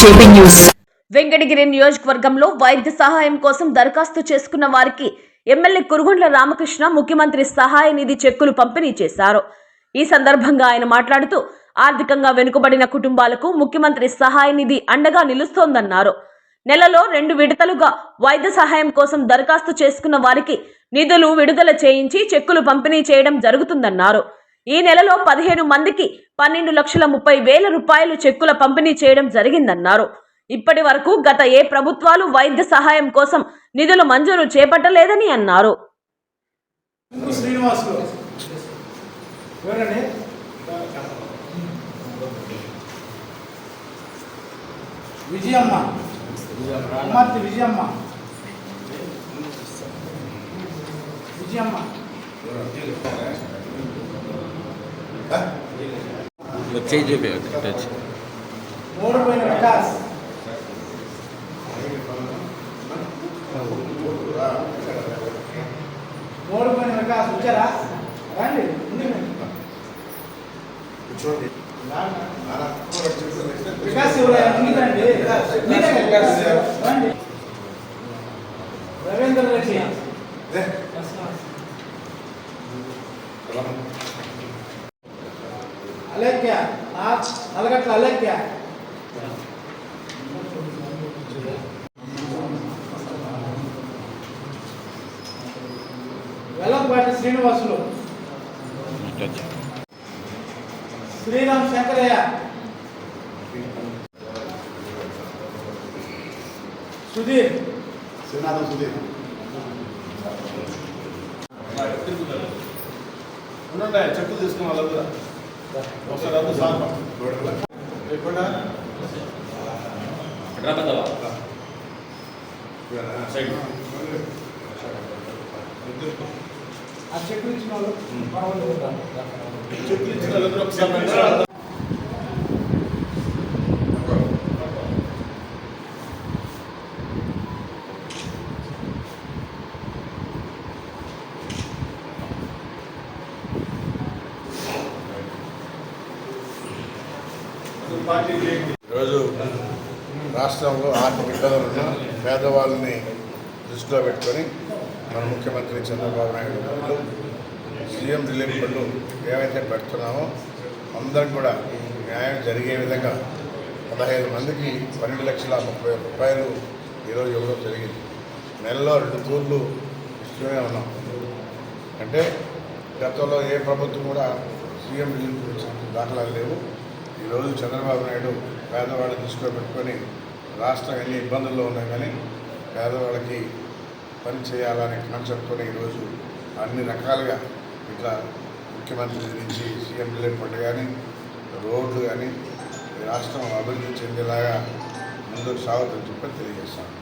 JP news. Venkatagiri నియోజకవర్గంలో వైద్య సహాయం కోసం దరఖాస్తు చేసుకున్న వారికి ఎమ్మెల్యే కురుగుండ్ల రామకృష్ణ ముఖ్యమంత్రి సహాయ నిధి చెక్కులు పంపిణీ చేశారు. ఈ సందర్భంగా ఆయన మాట్లాడుతూ ఆర్థికంగా వెనుకబడిన కుటుంబాలకు ముఖ్యమంత్రి సహాయ నిధి అండగా నిలుస్తోందన్నారు. నెలలో రెండు విడతలుగా వైద్య సహాయం కోసం దరఖాస్తు చేసుకున్న వారికి నిధులు విడుదల చేయించి చెక్కులు పంపిణీ చేయడం జరుగుతుందన్నారు. ఈ నెలలో పదిహేను మందికి పన్నెండు లక్షల ముప్పై వేల రూపాయలు చెక్కుల పంపిణీ చేయడం జరిగిందన్నారు. ఇప్పటి వరకు గత ఏ ప్రభుత్వాలు వైద్య సహాయం కోసం నిధులు మంజూరు చేపట్టలేదని అన్నారు. విజయమ్మ. విజయమ్మ. విజయమ్మ. చేయి చూపి టచ్ మూడుపోయిన వికాస్ మూడుపోయిన వికాస్ వచ్చారా రండి ఉండండి. వికాస్ ఎవరైనా ఉందండి రండి రవీంద్ర రెడ్డి అలేఖ్య నలగట్ల అలేఖ్య వెల్లంపాటి శ్రీనివాసులు టచ్ శ్రీరామ్ శంకరయ్య సుధీర్ శ్రీనాథం సుధీర్ ఉండండి చెప్పులు తీసుకున్న వాళ్ళు కూడా ఒకసారి సార్. లేకుండా? ఆ ఇచ్చిన వాళ్ళు ఇచ్చిన వాళ్ళందరూ ఒకసారి ఈరోజు రాష్ట్రంలో ఆర్థిక ఇబ్బందులను పేదవాళ్ళని దృష్టిలో పెట్టుకొని మన ముఖ్యమంత్రి చంద్రబాబు నాయుడు గారు సీఎం రిలీఫ్ ఫండ్ ఏవైతే పెడుతున్నామో అందరికి కూడా న్యాయం జరిగే విధంగా పదహైదు మందికి పన్నెండు లక్షల ముప్పై రూపాయలు ఈరోజు ఇవ్వడం జరిగింది. నెలలో రెండు తూర్లు ఇస్తూనే ఉన్నాం. అంటే గతంలో ఏ ప్రభుత్వం కూడా సీఎం రిలీఫ్ దాఖలాలు లేవు. ఈరోజు చంద్రబాబు నాయుడు పేదవాళ్ళు దృష్టిలో పెట్టుకొని రాష్ట్రం ఎన్ని ఇబ్బందుల్లో ఉన్నా కానీ పేదవాళ్ళకి పని చేయాలనే కాన్సెప్ట్తోనే ఈరోజు అన్ని రకాలుగా ఇట్లా ముఖ్యమంత్రి నుంచి సీఎం రిలీఫ్ ఫండ్ కానీ రోడ్లు కానీ ఈ రాష్ట్రం అభివృద్ధి చెందేలాగా ముందుకు సాగుతుందని చెప్పి తెలియజేస్తాను.